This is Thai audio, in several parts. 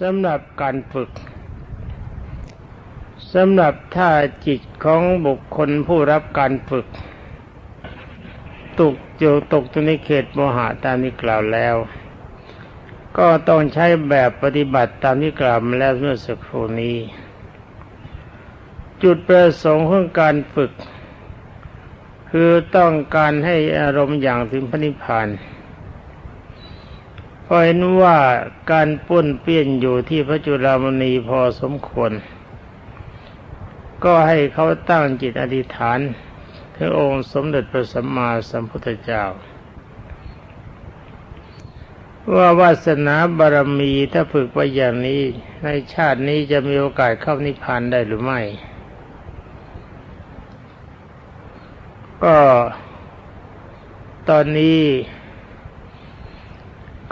สำหรับการฝึกสำหรับถ้าจิตของบุคคลผู้รับการฝึก ตกอยู่ตกอยู่ในเขตโมหะตามที่กล่าวแล้ว ก็ต้องใช้แบบปฏิบัติตามที่กล่าวมาแล้วเมื่อสักครู่นี้ จุดประสงค์ของการฝึก คือต้องการให้อารมณ์อย่างถึงพระนิพพาน เพราะเห็นว่าการปุ้นเปี้ยนอยู่ที่พระจุลามณีพอสมควร ก็ให้เขาตั้งจิตอธิษฐานถึงองค์สมเด็จพระสัมมาสัมพุทธเจ้า ว่าวาสนาบารมีถ้าฝึกไปอย่างนี้ในชาตินี้จะมีโอกาสเข้านิพพานได้หรือไม่ ก็ตอนนี้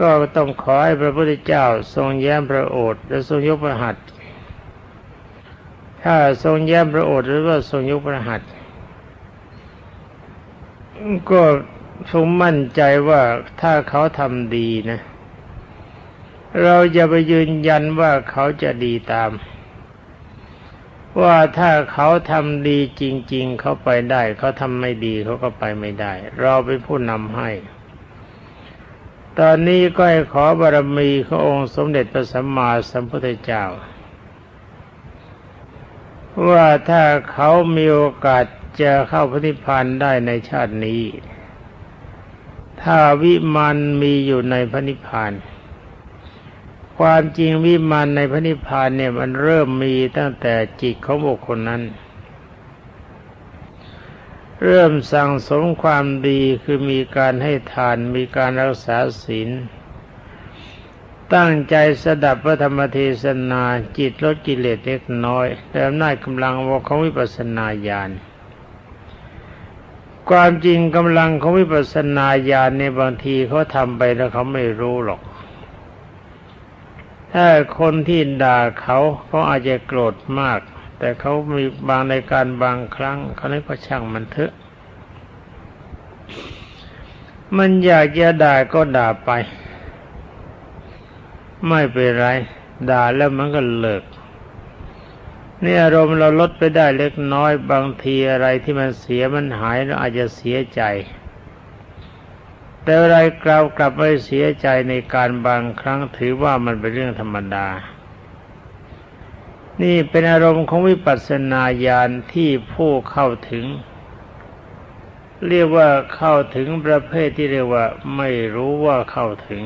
ก็ต้องขอให้พระพุทธเจ้าทรงแย้มพระโอษฐ์และทรงยกพระหัตถ์ถ้าทรงแย้มพระโอษฐ์หรือว่าทรงยกพระหัตถ์ก็ทรงมั่นใจว่าถ้าเขาทำดีนะ เราจะไปยืนยันว่าเขาจะดีตาม ว่าถ้าเขาทำดีจริง ๆ เขาไปได้ เขาทำไม่ดีเขาก็ไปไม่ได้ เราเป็นผู้นำให้ ตอนนี้ก็ให้ขอบารมีขององค์สมเด็จพระสัมมาสัมพุทธเจ้า ว่าถ้าเขามีโอกาสจะเข้าพระนิพพานได้ในชาตินี้ ถ้าวิมานมีอยู่ในพระนิพพานความจริงวิมานในพระนิพพานเนี่ยมันเริ่มมีตั้งแต่จิตของบุคคลนั้น เริ่มสั่งสมความดีคือมีการให้ทานมีการรักษาศีล ตั้งใจสดับพระธรรมเทศนาจิตลดกิเลสเล็กน้อยแต่อำนาจกำลังวของวิปัสสนาญาณความจริงกำลังของวิปัสสนาญาณในบางทีเขาทำไปแล้วเขาไม่รู้หรอก ถ้าคนที่ด่าเขาเขาอาจจะโกรธมาก แต่เขามีบางในการบางครั้งเขาเรียกว่าช่างมันเถอะ มันอยากจะด่าก็ด่าไป ไม่เป็นไร ด่าแล้วมันก็เลิกนี่อารมณ์เราลดไปได้เล็กน้อยบางทีอะไรที่มันเสียมันหายเราอาจจะเสียใจ แต่อะไรกล่าวกลับไม่เสียใจในการบางครั้งถือว่ามันเป็นเรื่องธรรมดา นี่เป็นอารมณ์ของวิปัสสนาญาณที่ผู้เข้าถึง เรียกว่าเข้าถึงประเภทที่เรียกว่า ไม่รู้ว่าเข้าถึง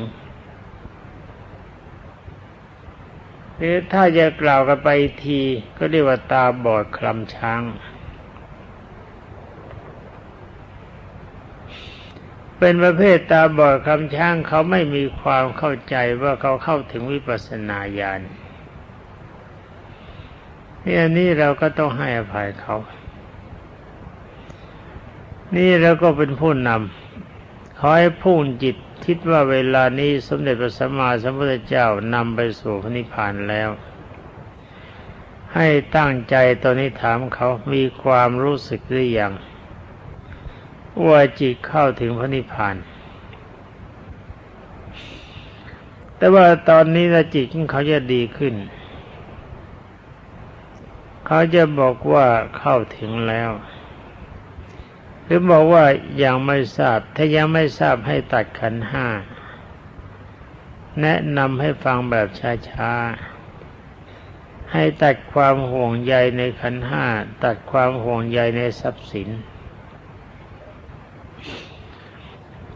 หรือถ้าจะกล่าวกันไปทีก็เรียกว่าตาบอดคลำช้าง เป็นประเภทตาบอดคำช้างเขาไม่มีความเข้าใจว่าเขาเข้าถึงวิปัสสนาญาณ นี่อันนี้เราก็ต้องให้อภัยเขา นี่เราก็เป็นผู้นำขอให้พุ่งจิตคิดว่าเวลานี้สมเด็จพระสัมมาสัมพุทธเจ้านำไปสู่พระนิพพานแล้ว ให้ตั้งใจตอนนี้ถามเขามีความรู้สึกหรือยังว่าจิตเข้าถึงพระนิพพานแต่ว่าตอนนี้นะจิตของเขาจะดีขึ้น เขาจะบอกว่าเข้าถึงแล้ว หรือบอกว่ายังไม่ทราบ ถ้ายังไม่ทราบให้ตัดขันห้า แนะนำให้ฟังแบบช้าๆ ให้ตัดความห่วงใยในขันห้า ตัดความห่วงใยในทรัพย์สิน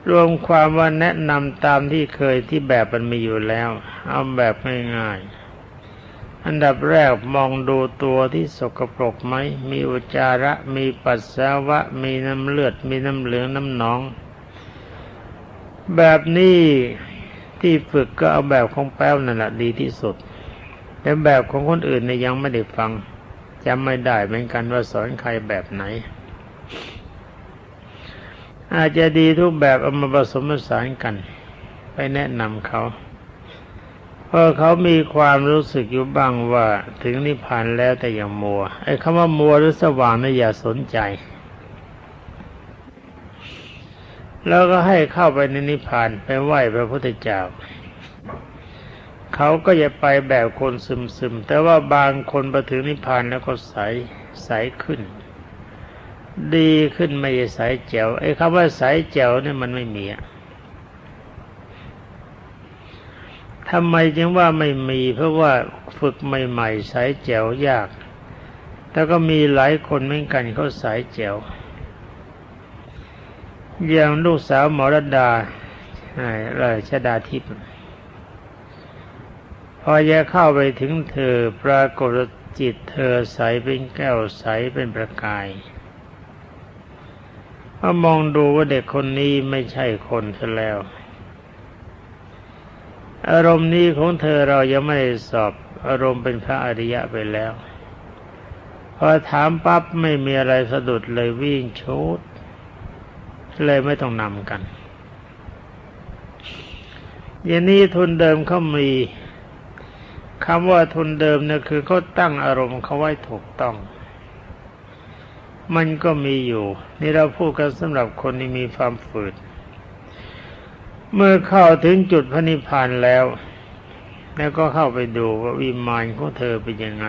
รวมความว่าแนะนำตามที่เคยที่แบบมันมีอยู่แล้ว เอาแบบง่ายๆ อันดับแรกมองดูตัวที่สกปรกไหม มีอุจจาระ มีปัสสาวะ มีน้ำเลือด มีน้ำเหลืองน้ำหนอง แบบนี้ที่ฝึกก็เอาแบบของแป้วนั่นแหละดีที่สุด แต่แบบของคนอื่นเนี่ยยังไม่ได้ฟังจำไม่ได้เหมือนกันว่าสอนใครแบบไหน อาจจะดีทุกแบบเอามาผสมผสานกัน ไปแนะนำเขา พราะเขามีความรู้สึกอยู่บ้างว่าถึงนิพพานแล้วแต่ยังมัว ไอ้คำว่ามัวหรือสว่างนี่อย่าสนใจ แล้วก็ให้เข้าไปในนิพพานไปไหว้พระพุทธเจ้าเขาก็จะไปแบบคนซึมๆแต่ว่าบางคนไปถึงนิพพานแล้วก็ใสใสขึ้น ดีขึ้นไม่ใช่ใสแจ๋วไอ้คำว่าใสแจ๋วเนี่ยมันไม่มีอะ ทำไมจึงว่าไม่มี เพราะว่าฝึกใหม่ๆสายแจ๋วยากแต่ก็มีหลายคนเหมือนกันเขาสายแจ๋วอย่างลูกสาวหมอรดาอะไรชดาทิพย์พอจะเข้าไปถึงเธอปรากฏจิตเธอใสเป็นแก้วใสเป็นประกายพอมองดูว่าเด็กคนนี้ไม่ใช่คนซะแล้ว อารมณ์นี้ของเธอเรายังไม่ได้สอบ อารมณ์เป็นพระอริยะไปแล้ว พอถามปั๊บไม่มีอะไรสะดุดเลยวิ่งชุดเลยไม่ต้องนำกันอย่างนี้ทุนเดิมเขามีคำว่าทุนเดิมเนี่ยคือเขาตั้งอารมณ์เขาไว้ถูกต้อง มันก็มีอยู่ นี่เราพูดกันสำหรับคนที่มีความฝืด เมื่อเข้าถึงจุดพระนิพพานแล้ว แล้วก็เข้าไปดูว่าวิมานของเธอเป็นยังไง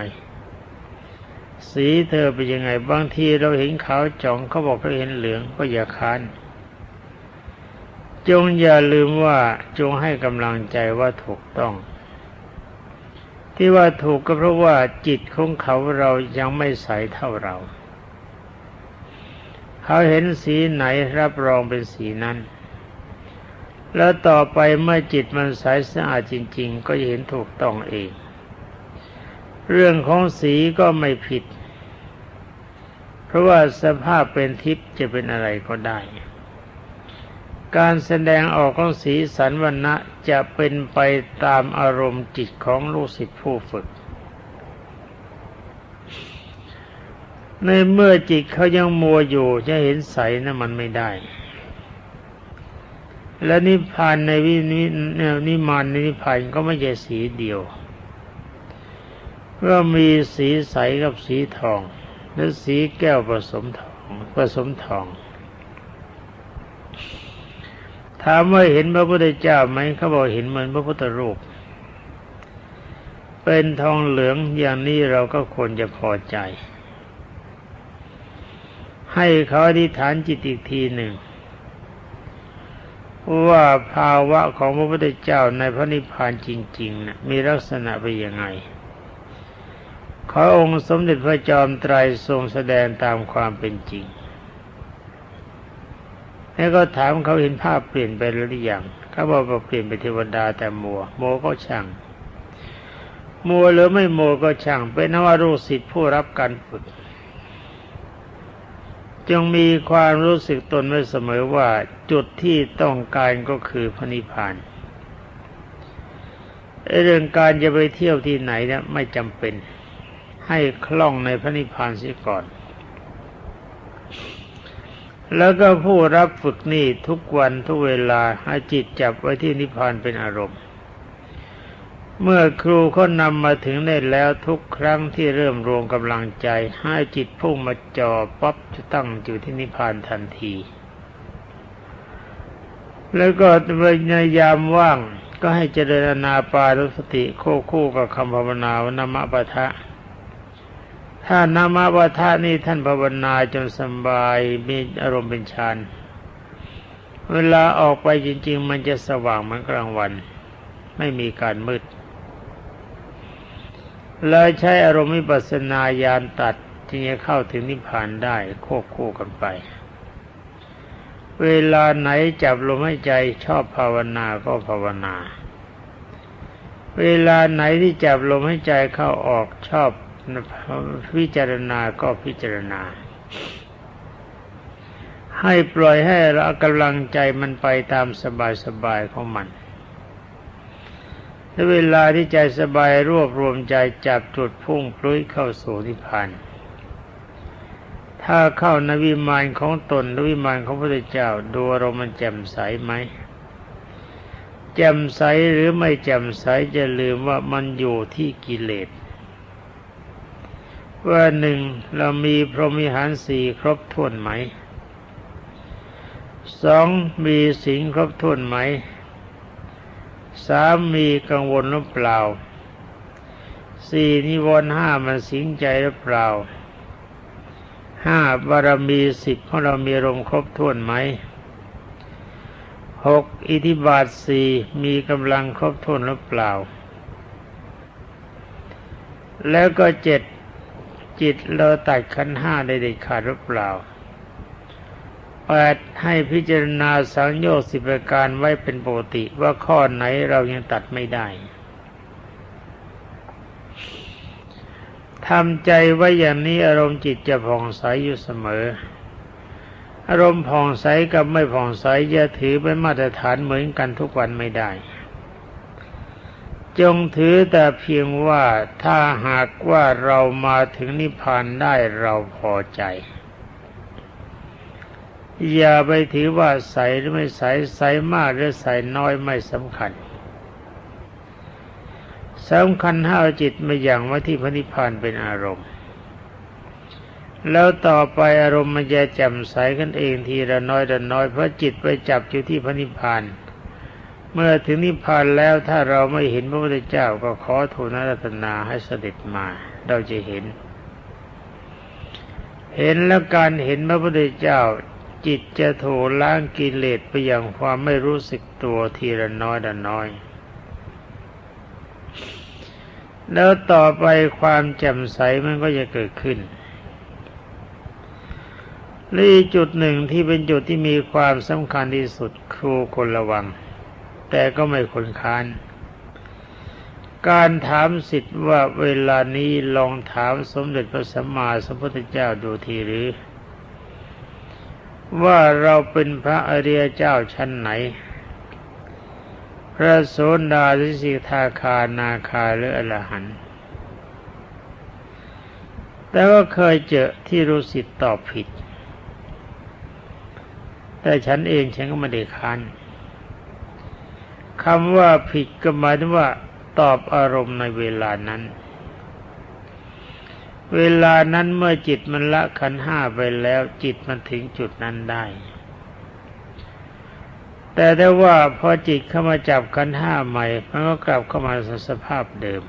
สีเธอเป็นยังไง บางทีเราเห็นขาวจ่องเขาบอกเขาเห็นเหลืองก็อย่าค้านจงอย่าลืมว่าจงให้กำลังใจว่าถูกต้อง ที่ว่าถูกก็เพราะว่าจิตของเขาเรายังไม่ใสเท่าเรา เขาเห็นสีไหนรับรองเป็นสีนั้น แล้วต่อไปเมื่อจิตมันใสสะอาดจริง ๆ ก็เห็นถูกต้องเอง เรื่องของสีก็ไม่ผิด เพราะว่าสภาพเป็นทิพย์จะเป็นอะไรก็ได้ การแสดงออกของสีสันวันนะจะเป็นไปตามอารมณ์จิตของลูกศิษย์ผู้ฝึก ในเมื่อจิตเขายังมัวอยู่จะเห็นใสนะมันไม่ได้ และนิพพานในวินินิมานในนิพพานก็ไม่ใช่สีเดียว ก็มีสีใสกับสีทอง และสีแก้วผสมทองผสมทอง ถามว่าเห็นพระพุทธเจ้าไหมเขาบอกเห็นเหมือนพระพุทธรูป เป็นทองเหลืองอย่างนี้เราก็ควรจะพอใจ ให้เขาอธิษฐานจิตอีกทีหนึ่ง ว่าภาวะของพระพุทธเจ้าในพระนิพพานจริงๆนะมีลักษณะเป็นยังไง ขอองค์สมเด็จพระจอมไตรทรงแสดงตามความเป็นจริง แล้วก็ถามเขาเห็นภาพเปลี่ยนไปหรือยังเขาบอกว่าเปลี่ยนไปเทวดาแต่มัวโมก็ช่างมัวหรือไม่มัวก็ช่างเป็นนว่ารู้สิทธิผู้รับการฝึก จงมีความรู้สึกตนไว้เสมอว่าจุดที่ต้องการก็คือพระนิพพานเรื่องการจะไปเที่ยวที่ไหนเนี่ยไม่จำเป็นให้คล่องในพระนิพพานเสียก่อน แล้วก็ผู้รับฝึกนี่ทุกวันทุกเวลาให้จิตจับไว้ที่นิพพานเป็นอารมณ์ เมื่อครูเขานำมาถึงได้แล้วทุกครั้งที่เริ่มรวมกำลังใจ ให้จิตพุ่งมาจ่อปั๊บจะตั้งอยู่ที่นิพพานทันที แล้วก็ในยามว่างก็ให้เจริญนาปารุสติโคคู่กับคำภาวนาวนามาปะทะ ถ้านามาวาทานี่ท่านภาวนาจนสบายมีอารมณ์เป็นฌานเวลาออกไปจริง ๆ มันจะสว่างเหมือนกลางวัน ไม่มีการมืด เลยใช้อารมณ์วิปัสสนาญาณตัดจึงจะเข้าถึงนิพพานได้ควบคู่กันไป เวลาไหนจับลมหายใจชอบภาวนาก็ภาวนา เวลาไหนที่จับลมหายใจเข้าออกชอบพิจารณาก็พิจารณา ให้ปล่อยให้เรากำลังใจมันไปตามสบายๆของมัน และเวลาที่ใจสบายรวบรวมใจจับจุดพุ่งพลุยเข้าสู่นิพพานถ้าเข้านวิมานของตนวิมานของพระเจ้าดูอารมณ์มันแจ่มใสไหมแจ่มใสหรือไม่แจ่มใสจะลืมว่ามันอยู่ที่กิเลสว่าหนึ่งเรามีพรหมิหารสี่ครบถ้วนไหมสองมีสิงครบถ้วนไหม สามีกังวลหรือเปล่า สี่นิวรณ์ห้ามันสิงใจหรือเปล่า ห้าบารมีสิบของเรามีรมครบถ้วนไหมหกอิทิบาทสี่มีกำลังครบถ้วนหรือเปล่า แล้วก็เจ็ดจิตเราตัดขันห้าได้เด็ดขาดหรือเปล่า แปดให้พิจารณาสังโยชน์สิบประการไว้เป็นปกติว่าข้อไหนเรายังตัดไม่ได้ทำใจไว้อย่างนี้อารมณ์จิตจะผ่องใสอยู่เสมอ อารมณ์ผ่องใสกับไม่ผ่องใสจะถือเป็นมาตรฐานเหมือนกันทุกวันไม่ได้ จงถือแต่เพียงว่าถ้าหากว่าเรามาถึงนิพพานได้เราพอใจ อย่าไปถือว่าใสหรือไม่ใสใสมากหรือใสน้อยไม่สำคัญสำคัญห้าจิตมาอย่างว่าที่พระนิพพานเป็นอารมณ์ แล้วต่อไปอารมณ์มันจะแจ่มใสกันเองทีละน้อยละน้อยเพราะจิตไปจับอยู่ที่พระนิพพานเมื่อถึงนิพพานแล้วถ้าเราไม่เห็นพระพุทธเจ้าก็ขอทูลรัตนาให้เสด็จมาเราจะเห็น เห็นแล้วการเห็นพระพุทธเจ้า จิตจะถูล้างกิเลสไปอย่างความไม่รู้สึกตัวทีละน้อยละน้อย แล้วต่อไปความแจ่มใสมันก็จะเกิดขึ้นนี่จุดหนึ่งที่เป็นจุดที่มีความสำคัญที่สุดครูคนระวัง แต่ก็ไม่คนค้าน การถามสิทธิ์ว่าเวลานี้ลองถามสมเด็จพระสัมมาสัมพุทธเจ้าดูทีหรือ ว่าเราเป็นพระอริยเจ้าชั้นไหน พระโสดาสิสิทาคานาคาหรืออรหันต์แต่ก็เคยเจอที่รู้สิทธิ์ตอบผิด แต่ฉันเองฉันก็ไม่ได้ค้านคำว่าผิดก็หมายถึงว่าตอบอารมณ์ในเวลานั้น เวลานั้นเมื่อจิตมันละขันห้าไปแล้ว จิตมันถึงจุดนั้นได้ แต่ได้ว่าพอจิตเข้ามาจับกันห้าใหม่มันก็กลับเข้ามาสภาพเดิม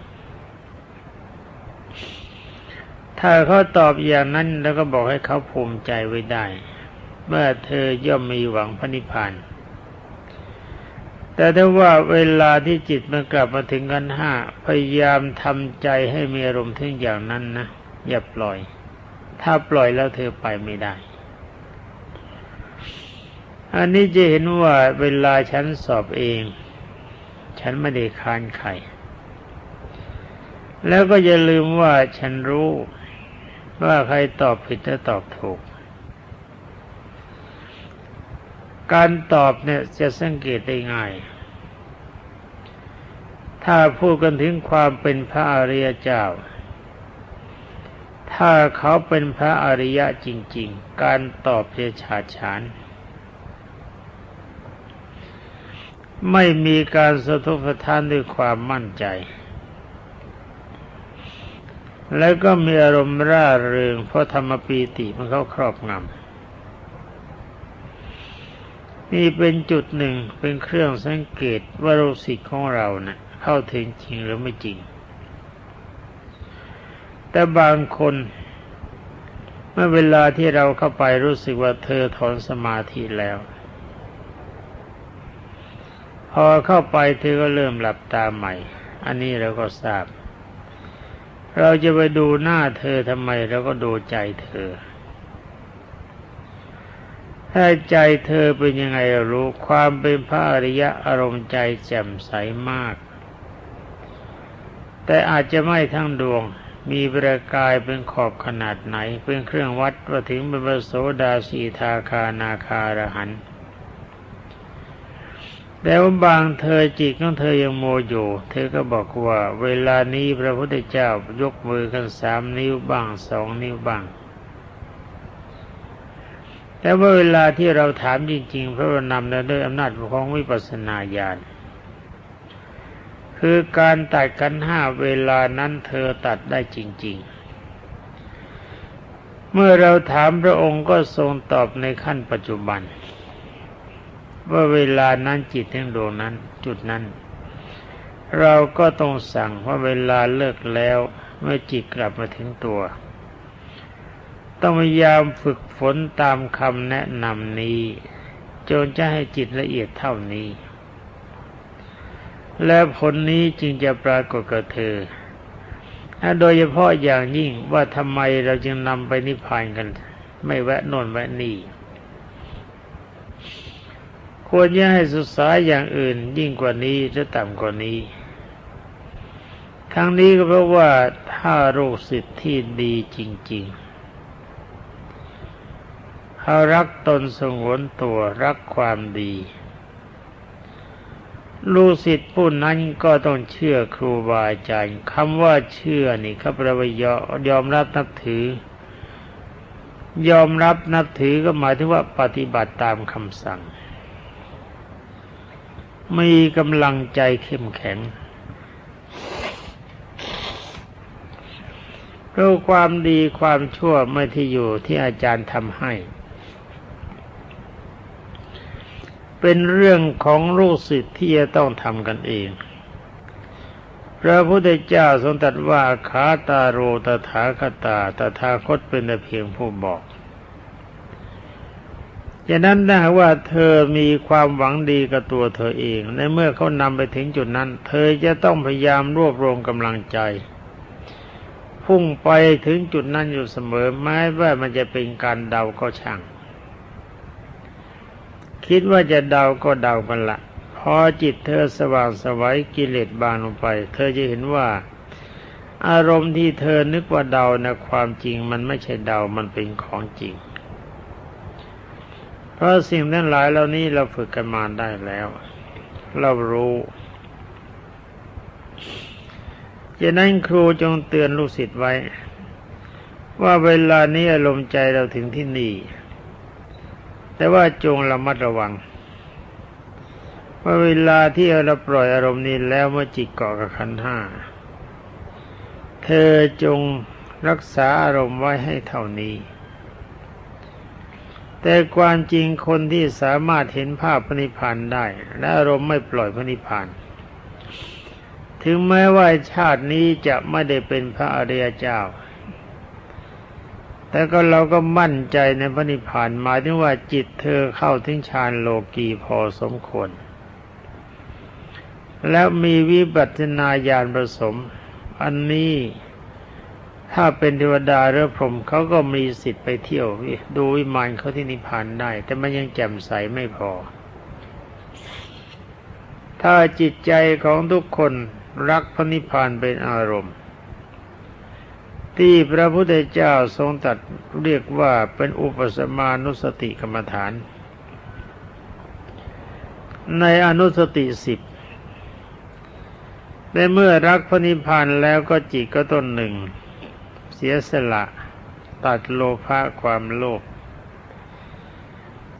ถ้าเขาตอบอย่างนั้นแล้วก็บอกให้เขาภูมิใจไว้ได้ เมื่อเธอย่อมมีหวังพระนิพพานแต่ถ้าว่าเวลาที่จิตมันกลับมาถึงกันห้าพยายามทำใจให้มีอารมณ์ถึงอย่างนั้นนะ อย่าปล่อย ถ้าปล่อยแล้วเธอไปไม่ได้ อันนี้จะเห็นว่าเวลาฉันสอบเอง ฉันไม่ได้ค้านใคร แล้วก็อย่าลืมว่าฉันรู้ว่าใครตอบผิดและตอบถูก การตอบเนี่ยจะสังเกตได้ง่าย ถ้าพูดกันถึงความเป็นพระอริยเจ้า ถ้าเขาเป็นพระอริยะจริง ๆ การตอบจะฉาฉานไม่มีการสะทกสะท้านด้วยความมั่นใจ แล้วก็มีอารมณ์ร่าเริงเพราะธรรมปีติมันเข้าครอบงำนี่เป็นจุดหนึ่งเป็นเครื่องสังเกตว่ารูสิกของเราเนะ่ะเข้าถึงจริงหรือไม่จริง แต่บางคน เมื่อเวลาที่เราเข้าไปรู้สึกว่าเธอถอนสมาธิแล้ว พอเข้าไปเธอก็เริ่มหลับตาใหม่ อันนี้เราก็ทราบ เราจะไปดูหน้าเธอทำไมเราก็ดูใจเธอถ้าใจเธอเป็นยังไงเรู้ความเป็นพระอริยะอารมณ์ใจแจ่มใสมาก แต่อาจจะไม่ทั้งดวง มีประกายเป็นขอบขนาดไหน เป็นเครื่องวัดว่าถึงเป็นพระโสดาสีทาคานาคารหันแต่ว่าบางเธอจิตของเธอยังโมอยู่ เธอก็บอกว่า เวลานี้พระพุทธเจ้ายกมือกันสามนิ้วบ้างสองนิ้วบ้าง แต่ว่าเวลาที่เราถามจริงๆ พระนำนั้นด้วยอำนาจของวิปัสสนาญาณ คือการตัดกันห้าเวลานั้นเธอตัดได้จริง ๆ เมื่อเราถามพระองค์ก็ทรงตอบในขั้นปัจจุบัน ว่าเวลานั้นจิตทั้งดวงนั้น จุดนั้น เราก็ต้องสั่งว่าเวลาเลิกแล้ว เมื่อจิตกลับมาถึงตัว ต้องพยายามฝึกฝนตามคำแนะนำนี้จนจะให้จิตละเอียดเท่านี้ และผลนี้จึงจะปรากฏกับเธอโดยเฉพาะอย่างยิ่งว่าทำไมเราจึงนำไปนิพพานกัน ไม่แวะโน่นแวะนี่ ควรจะให้ศึกษาอย่างอื่นยิ่งกว่านี้หรือต่ำกว่านี้ทั้งนี้ก็เพราะว่าถ้าลูกศิษย์ที่ดีจริงๆเขารักตนสงวนตัวรักความดี ลูกศิษย์ผู้นั้นก็ต้องเชื่อครูบาอาจารย์คำว่าเชื่อนี่เขาแปลว่ายอยอมรับนับถือ ยอมรับนับถือก็หมายถึงว่าปฏิบัติตามคำสั่ง มีกำลังใจเข้มแข็งราะความดีความชั่วไม่ที่อยู่ที่อาจารย์ทำให้ เป็นเรื่องของลูกศิษย์ที่จะต้องทำกันเอง พระพุทธเจ้าทรงตรัสว่าขาตาโรตถาคตาตถาคตเป็นแต่เพียงผู้บอกฉะนั้นถ้าว่าเธอมีความหวังดีกับตัวเธอเอง ในเมื่อเขานำไปถึงจุดนั้น เธอจะต้องพยายามรวบรวมกำลังใจ พุ่งไปถึงจุดนั้นอยู่เสมอแม้ว่ามันจะเป็นการเดาก็ช่าง คิดว่าจะเดาก็เดากันละพอจิตเธอสว่างสวัยกิเลสบางลงไป เธอจะเห็นว่า อารมณ์ที่เธอนึกว่าเดานะความจริงมันไม่ใช่เดามันเป็นของจริง เพราะสิ่งนั้นหลายเหล่านี้เราฝึกกันมาได้แล้ว เรารู้จะนั้นครูจงเตือนลูกศิษย์ไว้ ว่าเวลานี้อารมณ์ใจเราถึงที่นี่ แต่ว่าจงระมัดระวังว่าเวลาที่เราปล่อยอารมณ์นี้แล้วเมื่อจิตเกาะกับขันห้า เธอจงรักษาอารมณ์ไว้ให้เท่านี้ แต่ความจริงคนที่สามารถเห็นภาพพระนิพพานได้ และอารมณ์ไม่ปล่อยพระนิพพาน ถึงแม้ว่าชาตินี้จะไม่ได้เป็นพระอริยเจ้า แต่ก็เราก็มั่นใจในพระนิพพานหมายถึงว่าจิตเธอเข้าถึงฌานโลกีพอสมควร แล้วมีวิบัตินาญาณผสม อันนี้ถ้าเป็นเทวดาหรือพรหมเขาก็มีสิทธิ์ไปเที่ยวดูวิมานเขาที่นิพพานได้ แต่มันยังแจ่มใสไม่พอ ถ้าจิตใจของทุกคนรักพระนิพพานเป็นอารมณ์ ที่พระพุทธเจ้าทรงตัดเรียกว่าเป็นอุปสมานุสติกรรมฐาน ในอนุสติสิบในเมื่อรักพระนิพพานแล้วก็จิตก็ต้นหนึ่ง เสียสละ ตัดโลภะความโลภ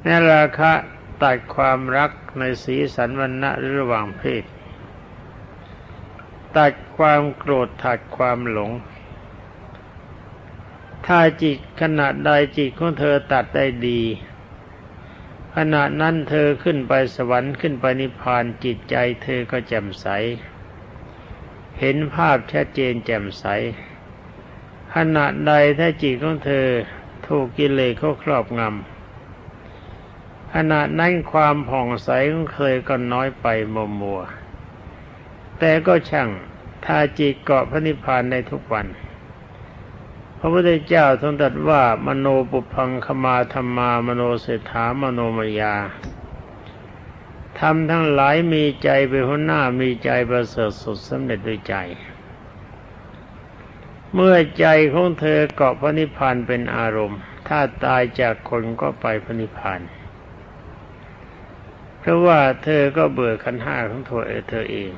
ในราคะตัดความรักในสีสันวันณะระหว่างเพศ ตัดความโกรธตัดความหลง ถ้าจิตขณะใดจิตของเธอตัดได้ดี ขณะนั้นเธอขึ้นไปสวรรค์ขึ้นไปนิพพานจิตใจเธอก็แจ่มใส เห็นภาพชัดเจนแจ่มใส ขณะใดถ้าจิตของเธอถูกกิเลสเขาครอบงำขณะนั้นความผ่องใสของเคยก็น้อยไปมัวมัวแต่ก็ช่างถ้าจิตเกาะพระนิพพานในทุกวัน พระพุทธเจ้าทรงตรัสว่ามโนปุพังคมาธรรมามโนเศรษฐามโนมยาทำทั้งหลายมีใจเป็นหัวหน้ามีใจประเสริฐสุดสำเร็จด้วยใจ เมื่อใจของเธอเกาะพระนิพพานเป็นอารมณ์ ถ้าตายจากคนก็ไปพระนิพพานเพราะว่าเธอก็เบื่อขันห้าของเธอเธอเอง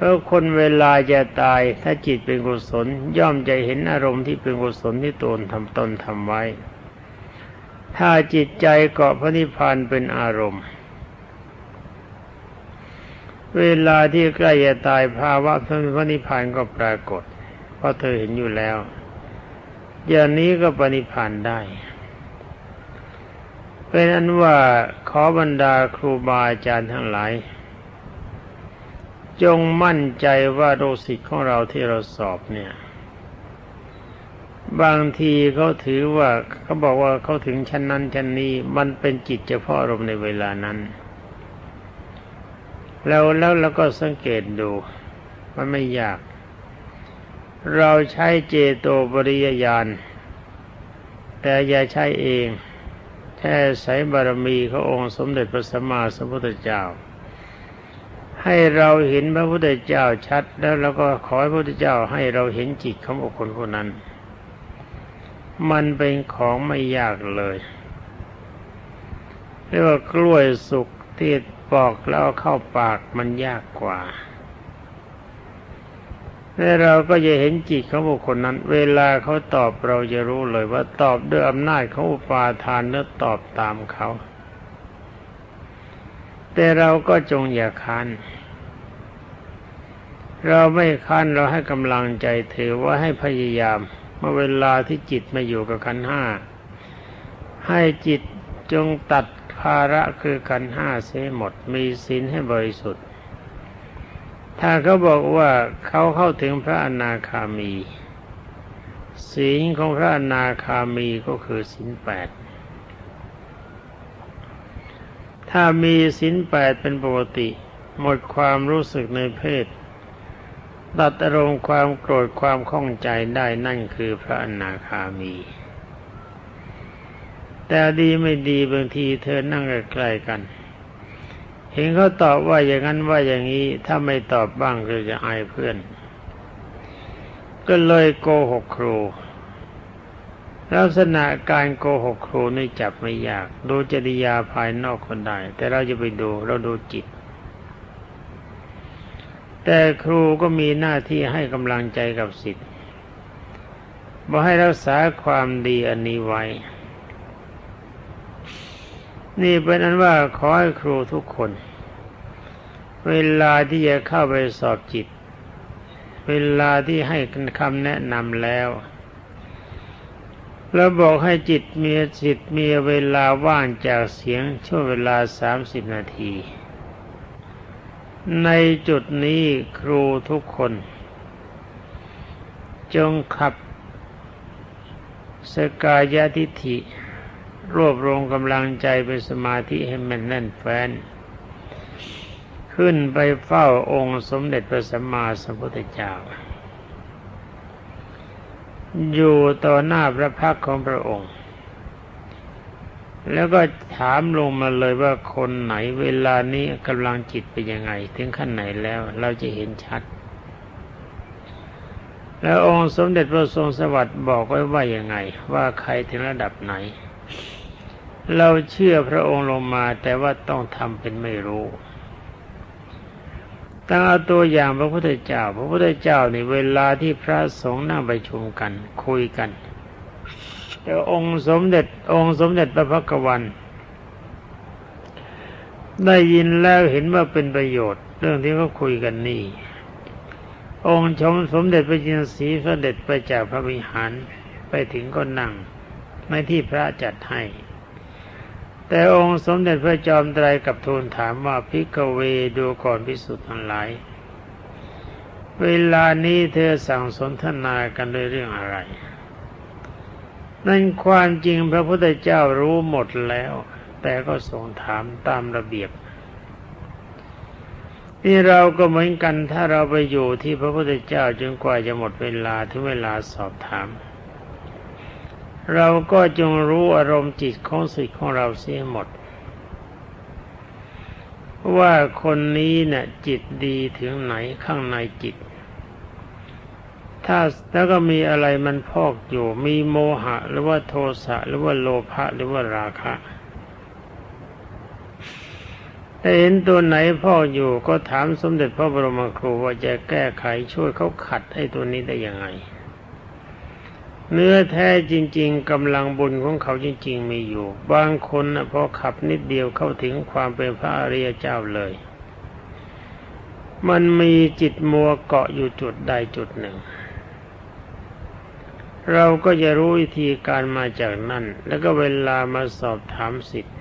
เพราะคนเวลาจะตายถ้าจิตเป็นกุศล ย่อมจะเห็นอารมณ์ที่เป็นกุศลที่ตนทำตนทำไว้ ถ้าจิตใจเกาะพระนิพพานเป็นอารมณ์ เวลาที่ใกล้จะตายภาวะพระนิพพานก็ปรากฏ เพราะเธอเห็นอยู่แล้ว อย่างนี้ก็ปณิพานได้เป็นอันว่าขอบรรดาครูบาอาจารย์ทั้งหลาย จงมั่นใจว่าโรสิตของเราที่เราสอบเนี่ย บางทีเขาถือว่าเขาบอกว่าเขาถึงชั้นนั้นชั้นนี้มันเป็นจิตเฉพาะอารมณ์ในเวลานั้น แล้วแล้วเราก็สังเกตดู มันไม่ยาก เราใช้เจโตปริยญาณแต่อย่าใช้เองแท้ใสบารมีขององค์สมเด็จพระสัมมาสัมพุทธเจ้า ให้เราเห็นพระพุทธเจ้าชัด แล้วเราก็ขอให้พระพุทธเจ้าให้เราเห็นจิตของบุคคลคนนั้น มันเป็นของไม่ยากเลยเรียกว่ากล้วยสุกที่ปอกแล้วเข้าปากมันยากกว่าและเราก็จะเห็นจิตของบุคคลนั้น เวลาเขาตอบเราจะรู้เลยว่าตอบด้วยอำนาจของอุปาทานเนื้อตอบตามเขา แต่เราก็จงอย่าคันเราไม่คันเราให้กำลังใจถือว่าให้พยายามเมื่อเวลาที่จิตมาอยู่กับขันห้าให้จิตจงตัดภาระคือขันห้าเสียหมดมีศีลให้บริสุทธิ์ ถ้าเขาบอกว่าเขาเข้าถึงพระอนาคามี ศีลของพระอนาคามีก็คือศีลแปด ถ้ามีศีลแปดเป็นปกติ หมดความรู้สึกในเพศตัดอารมณ์ความโกรธความข้องใจได้นั่นคือพระอนาคามี แต่ดีไม่ดีบางทีเธอนั่งใกล้ๆกัน เห็นเขาตอบว่าอย่างนั้นว่าอย่างนี้ถ้าไม่ตอบบ้างก็จะอายเพื่อน ก็เลยโกหกครู ลักษณะการโกหกครูนี่จับไม่ยาก ดูจริยาภายนอกคนได้แต่เราจะไปดูเราดูจิต แต่ครูก็มีหน้าที่ให้กำลังใจกับสิทธิ์บอกให้รักษาความดีอันนี้ไว้ นี่เป็นอันว่าขอให้ครูทุกคน เวลาที่จะเข้าไปสอบจิต เวลาที่ให้คำแนะนำแล้ว แล้วบอกให้จิตมีจิตมีเวลาว่างจากเสียงช่วงเวลาสามสิบนาที ในจุดนี้ครูทุกคน จงขับสกายาทิฐิ รวบรวมกำลังใจเป็นสมาธิให้มันแน่นแฟ้น ขึ้นไปเฝ้าองค์สมเด็จพระสัมมาสัมพุทธเจ้า อยู่ต่อหน้าพระพักของพระองค์ แล้วก็ถามลงมาเลยว่าคนไหนเวลานี้กำลังจิตเป็นยังไง ถึงขั้นไหนแล้วเราจะเห็นชัด แล้วองค์สมเด็จพระทรงสวัสดิ์บอกไว้ว่ายังไง ว่าใครถึงระดับไหน เราเชื่อพระองค์ลงมาแต่ว่าต้องทำเป็นไม่รู้ ตั้งเอาตัวอย่างพระพุทธเจ้า พระพุทธเจ้าในเวลาที่พระสงฆ์นั่งประชุมกัน คุยกันแต่องค์สมเด็จองค์สมเด็จพระพักวัน ได้ยินแล้วเห็นว่าเป็นประโยชน์ เรื่องที่เขาคุยกันนี่ องค์ชมสมเด็จพระจินสีเสด็จไปจากพระวิหารไปถึงก็นั่งในที่พระจัดให้ แต่องค์สมเด็จพระจอมไตรกับทูลถามว่าพิกเวดูก่อนพิสุทธิ์ทั้งหลาย เวลานี้เธอสั่งสนทนากันด้วยเรื่องอะไร นั่นความจริงพระพุทธเจ้ารู้หมดแล้ว แต่ก็ส่งถามตามระเบียบนี่เราก็เหมือนกันถ้าเราไปอยู่ที่พระพุทธเจ้าจนกว่าจะหมดเวลาถึงเวลาสอบถาม เราก็จงรู้อารมณ์จิตของสิทธิ์ของเราเสียหมด ว่าคนนี้เนะ่ยจิตดีถึงไหนข้างในจิต ถ้าแล้วก็มีอะไรมันพอกอยู่ มีโมหะ หรือว่าโทสะหรือว่าโลภะหรือว่าราคะถ้าเห็นตัวไหนพ่ออยู่ก็ถามสมเด็จพระบรมครูว่าจะแก้ไขช่วยเขาขัดให้ตัวนี้ได้ยังไง เนื้อแท้จริง ๆกำลังบุญของเขาจริง ๆ มีอยู่ บางคนนะพอขับนิดเดียวเข้าถึงความเป็นพระอริยเจ้าเลย มันมีจิตมัวเกาะอยู่จุดใดจุดหนึ่ง เราก็จะรู้วิธีการมาจากนั่น แล้วก็เวลามาสอบถามสิทธิ์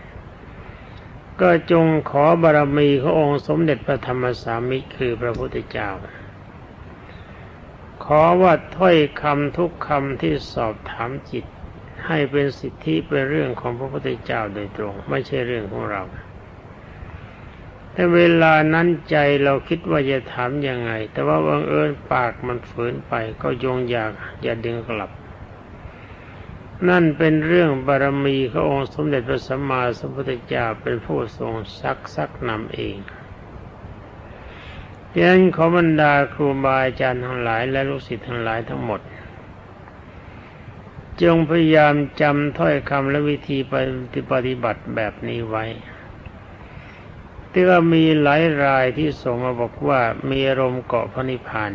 ก็จงขอบารมีขององค์สมเด็จพระธรรมสามิคือพระพุทธเจ้า ขอว่าถ้อยคำทุกคำที่สอบถามจิต ให้เป็นสิทธิเป็นเรื่องของพระพุทธเจ้าโดยตรง ไม่ใช่เรื่องของเรา แต่เวลานั้นใจเราคิดว่าจะถามยังไง แต่ว่าบังเอิญปากมันฝืนไป ก็ยงอยากอย่าดึงกลับ นั่นเป็นเรื่องบารมีขององค์สมเด็จพระสัมมาสัมพุทธเจ้าเป็นผู้ทรงซักซักนำเอง ดังนั้นขอบรรดาครูบาอาจารย์ทั้งหลายและลูกศิษย์ทั้งหลายทั้งหมด จงพยายามจำถ้อยคำและวิธีปฏิบัติแบบนี้ไว้ที่ว่ามีหลายรายที่ส่งมาบอกว่ามีอารมณ์เกาะพระนิพพาน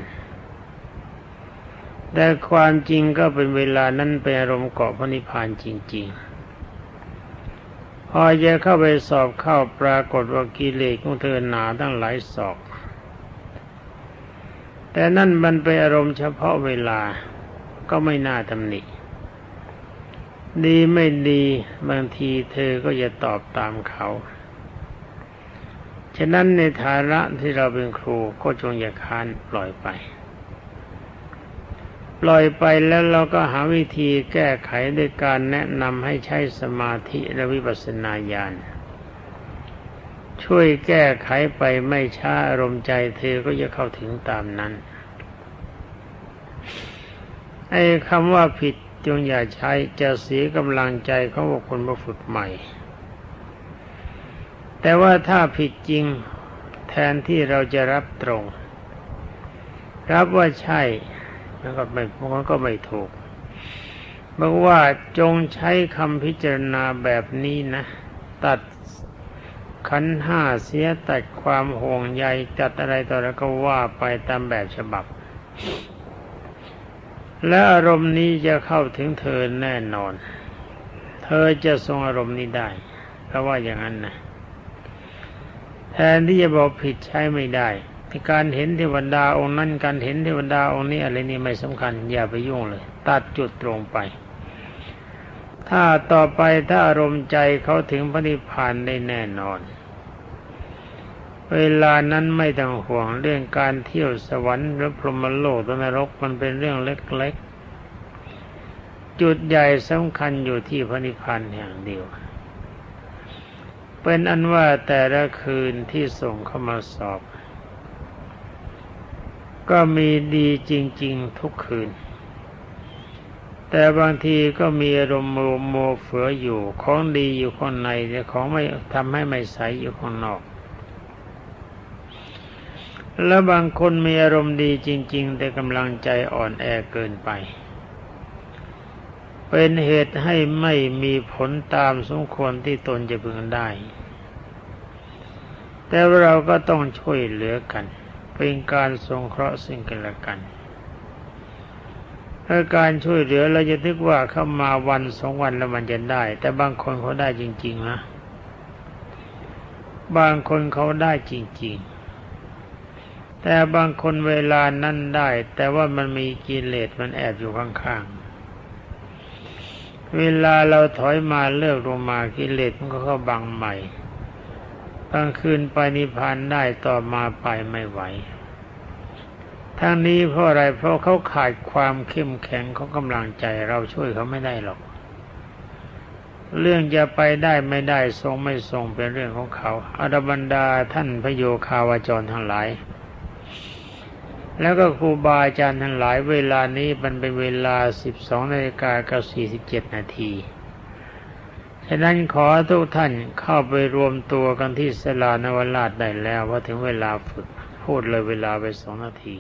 แต่ความจริงก็เป็นเวลานั้นเป็นอารมณ์เกาะพระนิพพานจริง ๆ พอจะเข้าไปสอบเข้าปรากฏว่ากิเลสของเธอหนาตั้งหลายศอก แต่นั่นมันเป็นอารมณ์เฉพาะเวลาก็ไม่น่าตำหนิ ดีไม่ดีบางทีเธอก็จะตอบตามเขา ฉะนั้นในฐานะที่เราเป็นครูก็จงอย่าค้านปล่อยไป ปล่อยไปแล้วเราก็หาวิธีแก้ไขด้วยการแนะนำให้ใช้สมาธิและวิปัสสนาญาณ ช่วยแก้ไขไปไม่ช้าอารมณ์ใจเธอก็จะเข้าถึงตามนั้นไอ้คำว่าผิดจงอย่าใช้จะเสียกำลังใจเขาบอกคนมาฝึกใหม่ แต่ว่าถ้าผิดจริงแทนที่เราจะรับตรง รับว่าใช่แล้วก็ไม่มันก็ไม่ถูกบอกว่าจงใช้คำพิจารณาแบบนี้นะ ตัด ขันห้าเสียตัดความห่วงใยจัดอะไรต่ออะไรก็ว่าไปตามแบบฉบับ และอารมณ์นี้จะเข้าถึงเธอแน่นอน เธอจะทรงอารมณ์นี้ได้ เพราะว่าอย่างนั้นนะแทนที่จะบอกผิดใช้ไม่ได้การเห็นเทวดาองค์นั้นการเห็นเทวดาองค์นี้อะไรนี่ไม่สำคัญ อย่าไปยุ่งเลย ตัดจุดตรงไป ถ้าต่อไปถ้าอารมณ์ใจเขาถึงพระนิพพานได้แน่นอน เวลานั้นไม่ต้องห่วงเรื่องการเที่ยวสวรรค์หรือพรหมโลกตนรกมันเป็นเรื่องเล็กๆ จุดใหญ่สำคัญอยู่ที่พระนิพพานอย่างเดียว เป็นอันว่าแต่ละคืนที่ส่งเข้ามาสอบ ก็มีดีจริง ๆ ทุกคืน แต่บางทีก็มีอารมณ์โมโมเฟืออยู่ของดีอยู่ข้างในแต่ของไม่ทำให้ไม่ใสอยู่ข้างนอก แล้วบางคนมีอารมณ์ดีจริง ๆ แต่กำลังใจอ่อนแอเกินไป เป็นเหตุให้ไม่มีผลตามสมควรที่ตนจะพึงได้ แต่เราก็ต้องช่วยเหลือกัน เป็นการสงเคราะห์สิ่งกันและกัน ถ้าการช่วยเหลือเราจะทึกว่าเข้ามาวันสองวันแล้วมันจะได้ แต่บางคนเขาได้จริง ๆ นะ บางคนเขาได้จริง ๆ แต่บางคนเวลานั้นได้ แต่ว่ามันมีกิเลสมันแอบอยู่ข้างๆ เวลาเราถอยมาเลิกลงมากิเลสมันก็เข้าบังใหม่กลางคืนไปนิพพานได้ต่อมาไปไม่ไหว ทั้งนี้เพราะอะไรเพราะเขาขาดความเข้มแข็งของกำลังใจเราช่วยเขาไม่ได้หรอก เรื่องจะไปได้ไม่ได้ทรงไม่ทรงเป็นเรื่องของเขาอรบรรดาท่านพระโยคาวาจรทั้งหลาย แล้วก็ครูบาอาจารย์ทั้งหลาย เวลานี้มันเป็นเวลาสิบสองนาฬิกากับสี่สิบเจ็ดนาทีฉะนั้นขอทุกท่านเข้าไปรวมตัวกันที่สลานวราชได้แล้วว่าถึงเวลาฝึกพูดเลยเวลาไปสองนาที